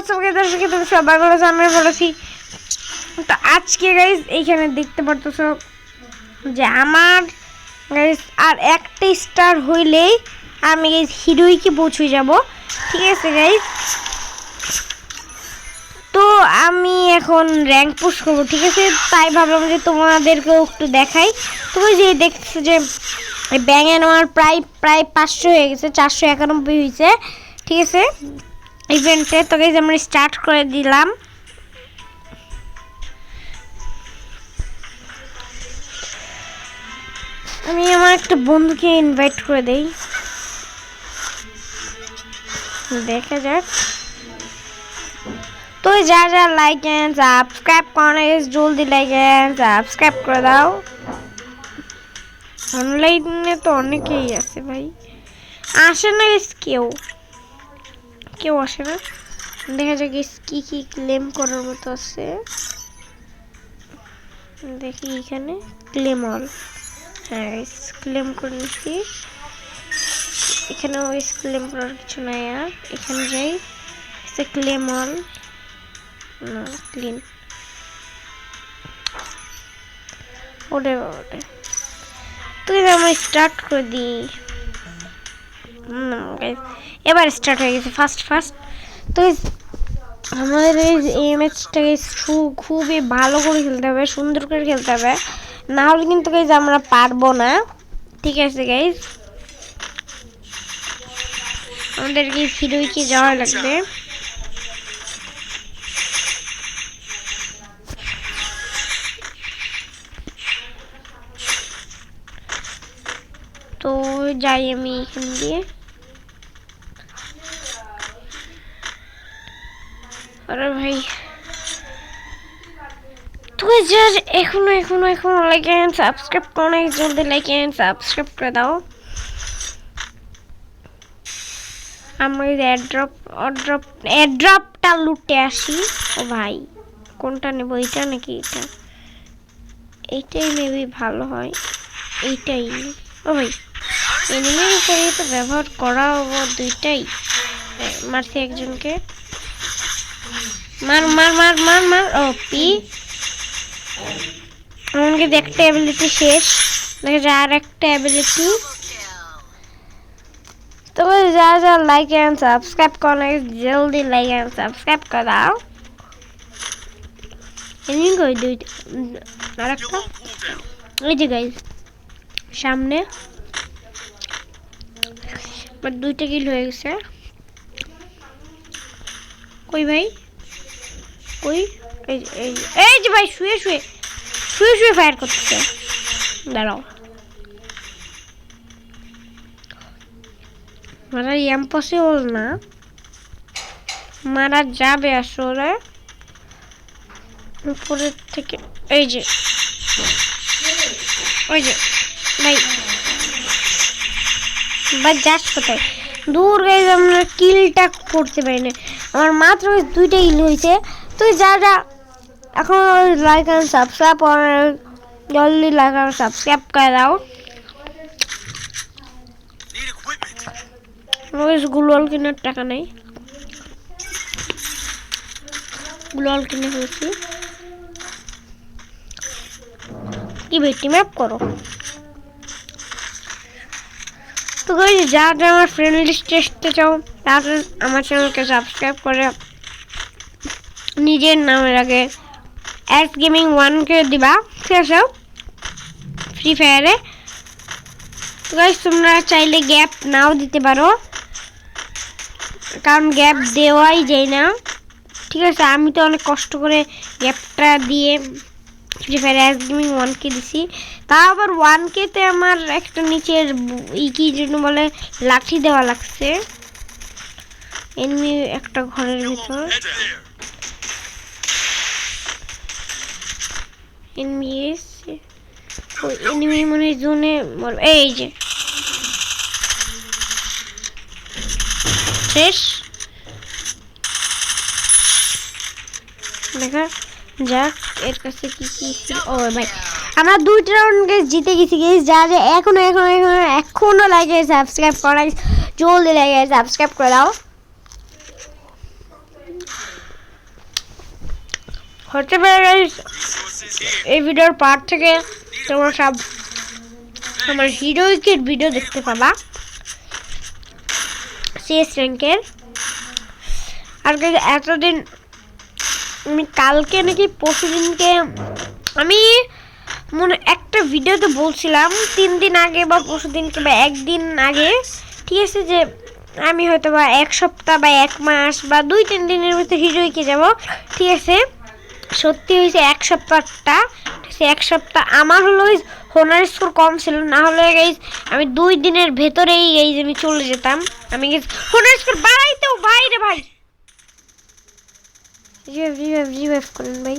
WhatsApp দর্শক তো আজকে গাইজ এইখানে দেখতে পারতেছো যে আমার গাইজ আর একটা স্টার হইলেই আমি গাইজ হিরোইকে পৌঁছে যাব। ঠিক আছে গাইজ তো আমি এখন র্যাঙ্ক পুশ করব, ঠিক আছে? তাই ভাবলাম যে তোমাদেরকেও একটু দেখাই। তুমি যে দেখছ যে ব্যাঙে আমার প্রায় প্রায় পাঁচশো হয়ে গেছে, চারশো একানব্বই হয়েছে, ঠিক আছে? ইভেন্টে তো গাইজ আমরা স্টার্ট করে দিলাম। আমি আমার একটা বন্ধুকে ইনভাইট করে দেই। দেখা যাক। তো যা যা লাইক এন্ড সাবস্ক্রাইব করে জলদি লাইক এন্ড সাবস্ক্রাইব করে দাও। অনলাইনে তো অনেকেই আছে ভাই। আসে না কেউ। কেউ আসে না। দেখা যাক কি কি ক্লেম করার মতো আছে। দেখি এখানে ক্লেম অল হ্যাঁ ক্লেম করে নিচ্ছি। এখানেও ক্লেম করার কিছু নাই আর। এখানে যাই ক্লেম অল না ক্লিন ওরে ওরে তুই আমরা স্টার্ট করে দিই। এবার স্টার্ট হয়ে গেছে ফার্স্ট ফার্স্ট তো আমাদের এই ম্যাচটাকে খুবই ভালো করে খেলতে হবে, সুন্দর করে খেলতে হবে। না হলে কিন্তু গাইজ আমরা পারব না। ঠিক আছে গাইজ আমাদেরকে হিরোইকে যাওয়া লাগবে। তো যাই আমি এখান দিয়ে। আরে ভাই। তুই যা এখনও এখনও এখনও লাইক এন্ড সাবস্ক্রাইব করো না জলদি লাইক এন্ড সাবস্ক্রাইব করে দাও। এয়ারড্রপ অড্রপ এয়ারড্রপটা লুটে আসি। ও ভাই, কোনটা নেব, এইটা নাকি এটা এইটাই মেবি ভালো হয়। এইটাই। ও ভাই এনিমির উপরে তো ব্যবহার করা দুইটাই। মারছি একজনকে। মার মার মার মার মার ও পি আমাকে একটা অ্যাবিলিটি শেষ দেখা যায় আর একটা অ্যাবিলিটি তো যা যা লাইক এন্ড সাবস্ক্রাইব করো জলদি লাইক এন্ড সাবস্ক্রাইব করে দাও এমনি কই দুইটা আর একটা এই যে গাইজ সামনে বাট দুইটা কিল হয়ে গেছে কই ভাই কই এই এই যে- ভাই, শুয়ে শুয়ে শুয়ে শুয়ে ফায়ার করতেছে। দাঁড়াও। মারা ইম্পসিবল না। মারা যাবে আসলে। উপরের থেকে, এই যে। ওই যে, ভাই। বা যাস কোথায়? দূর গাইজ আমরা কিলটা করতে পারি না আমার মাত্র ওই দুইটা ইল হয়েছে। তুই যা যা। এখন লাইক অ্যান্ড সাবস্ক্রাইব জলদি লাইক অ্যান্ড সাবস্ক্রাইব করে দাও। গুলোয়াল কেনার টাকা নেই। গুলোয়াল কিনে ফেলছি কি বেটি ম্যাপ করো। তো যা যা আমার ফ্রেন্ড লিস্টে চাও তারা আমার চ্যানেলকে সাবস্ক্রাইব করে নিজের নামের আগে। অ্যাস গেমিং ওয়ানকে দিবা, ঠিক আছে? ফ্রি ফায়ারে তো গাইজ তোমরা চাইলে গ্যাপ নাও দিতে পারো। কারণ গ্যাপ দেওয়াই যায় না। ঠিক আছে, আমি তো অনেক কষ্ট করে গ্যাপটা দিয়ে ফ্রি ফায়ার অ্যাস গেমিং ওয়ানকে দিছি। তা আবার ওয়ানকেতে আমার একটা নিচের ই কি জন্য বলে, লাঠি দেওয়া লাগছে। এমনি একটা ঘরের ভিতর। এনিমি এসছে ওই এনিমি মনে হয় জোনে মর- এই যে। শেষ। দেখা যাক এর কাছে কি কি ও ভাই, আমরা দুইটা রাউন্ড গেস জিতে গেছি গেছি যা যা এখনও এখনও এখনও এখনও লাগে সাবস্ক্রাইব করা জলদি লাগে সাবস্ক্রাইব করে দাও। হতে পারে এই ভিডিওর পার্ট থেকে তোমরা সব আমার হিরোইকের ভিডিও দেখতে পাবা। সিএস র্যাঙ্কের আর এতদিন আমি কালকে নাকি পরশু দিনকে আমি মনে একটা ভিডিওতে বলছিলাম, তিন দিন আগে বা পরশু দিনকে বা একদিন আগে, ঠিক আছে যে আমি হয়তো বা এক সপ্তাহ বা এক মাস বা দুই তিন দিনের ভিতরে হিরোইকে যাব, ঠিক আছে? সত্যি হয়েছে এক সপ্তাহটা আছে এক সপ্তাহ আমার হলো হোনার স্কোর কম ছিল, না হলে গাইজ আমি দুই দিনের ভেতরেই এই আমি চলে যেতাম। আমি গেছি হোনার স্কোর বাড়াইতেও ভাই। রে ভাই করেন ভাই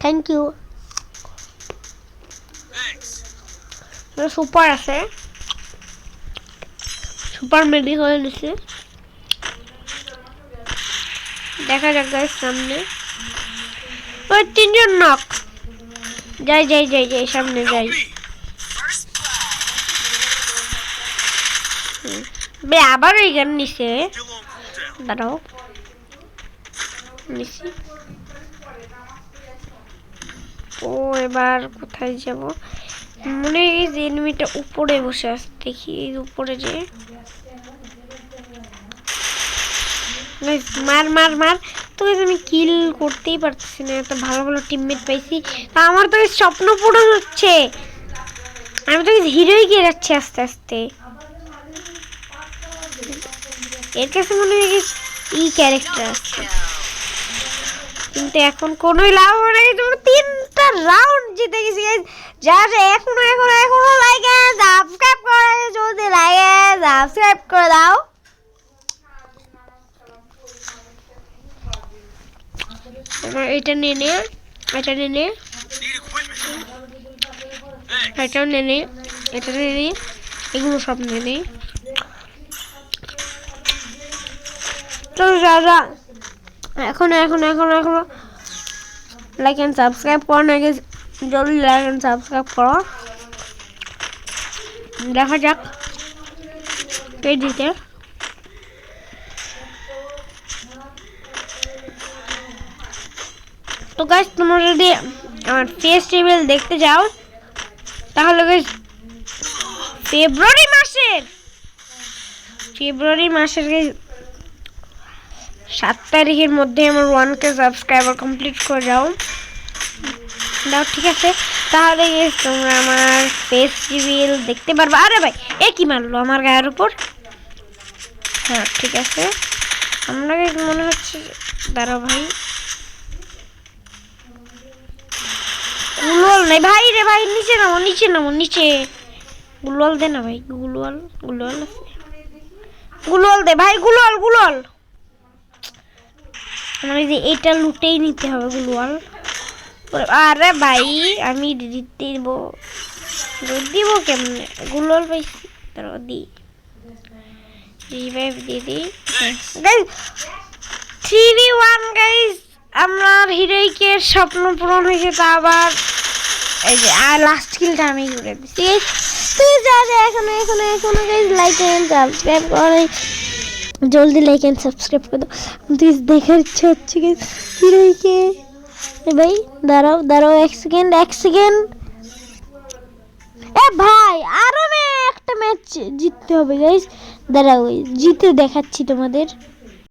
থ্যাংক ইউ সুপার আছে। সুপার মেডি দেখা যাক গাইস সামনে। ওই তিনজন নক। যাই যাই যাই যাই সামনে যাই। বে আবার এই গান নিছে দাঁড়াও। নিছি ও এবার কোথায় যাব? মনে হয় যে এনিমিটা উপরে বসে আছে। দেখি এই উপরে যে। মার মার মার। তো আমি কিল করতেই পারতেছি না এত ভালো ভালো টিমমেট পাইছি। তা আমার তো স্বপ্ন পূরণ হচ্ছে। আমি তো হিরোই গিয়ে যাচ্ছি আস্তে আস্তে। এর কাছে মনে হয় ই ক্যারেক্টার আসছে কিন্তু এখন কোনোই লাভ হবে না। কিন্তু তিনটা রাউন্ড জিতে গেছি। যারা এখনও এখনও এখনও লাইক সাবস্ক্রাইব করে যদি লাগে সাবস্ক্রাইব করে দাও। এবার এটা নিয়ে নে এটা নিয়ে নে এটাও নিয়ে নে এটা নিয়ে নে এগুলো সব নিয়ে নে তো যারা এখনও এখনও এখনও এখনও। লাইক অ্যান্ড সাবস্ক্রাইব করো না জলদি লাইক অ্যান্ড সাবস্ক্রাইব করো। দেখা যাক কে তো গাছ তোমরা যদি আমার ফেস টেবিল দেখতে যাও, তাহলে গাছ ফেব্রুয়ারি মাসের ফেব্রুয়ারি মাসের সাত তারিখের মধ্যে আমার ওয়ান কে সাবস্ক্রাইবার কমপ্লিট করে যাও। দাও, ঠিক আছে? তাহলে তোমরা আমার ফেস দেখতে পারবে। আরে ভাই, এ কি মারলো আমার গায়ের উপর? হ্যাঁ ঠিক আছে। আমরা মনে হচ্ছে দাঁড়াও ভাই। গুলওয়াল নাই। ভাই রে ভাই, নিচে নামো নিচে নামো, নিচে। গুলওয়াল দে না ভাই গুলওয়াল গুলওয়াল গুলওয়াল দে ভাই গুলওয়াল গুলওয়াল আমার যে এটা লুটেই নিতে হবে গুলওয়াল আরে ভাই, আমি দিতে দিব। দিব কেমনে? গুলওয়াল পাইছি, তারপর দি রিভাইভ দিয়ে দিই গাইজ থ্রি ওয়ান গাইজ আমার হিরোইকের স্বপ্ন পূরণ হয়েছে, তা আবার এই যে, আর লাস্ট কিলটা আমি করে দিচ্ছি তুই যা যা, এখনও এখনও এখনও গাইজ লাইক এন্ড সাবস্ক্রাইব করে। জলদি লাইক এন্ড সাবস্ক্রাইব করে দাও। তুই দেখার ইচ্ছে হচ্ছে গাইজ হিরোইকে ভাই, দাঁড়াও দাঁড়াও, এক সেকেন্ড এক সেকেন্ড এ ভাই, আরও না একটা ম্যাচ জিততে হবে গাইজ দাঁড়াও জিতে দেখাচ্ছি তোমাদের।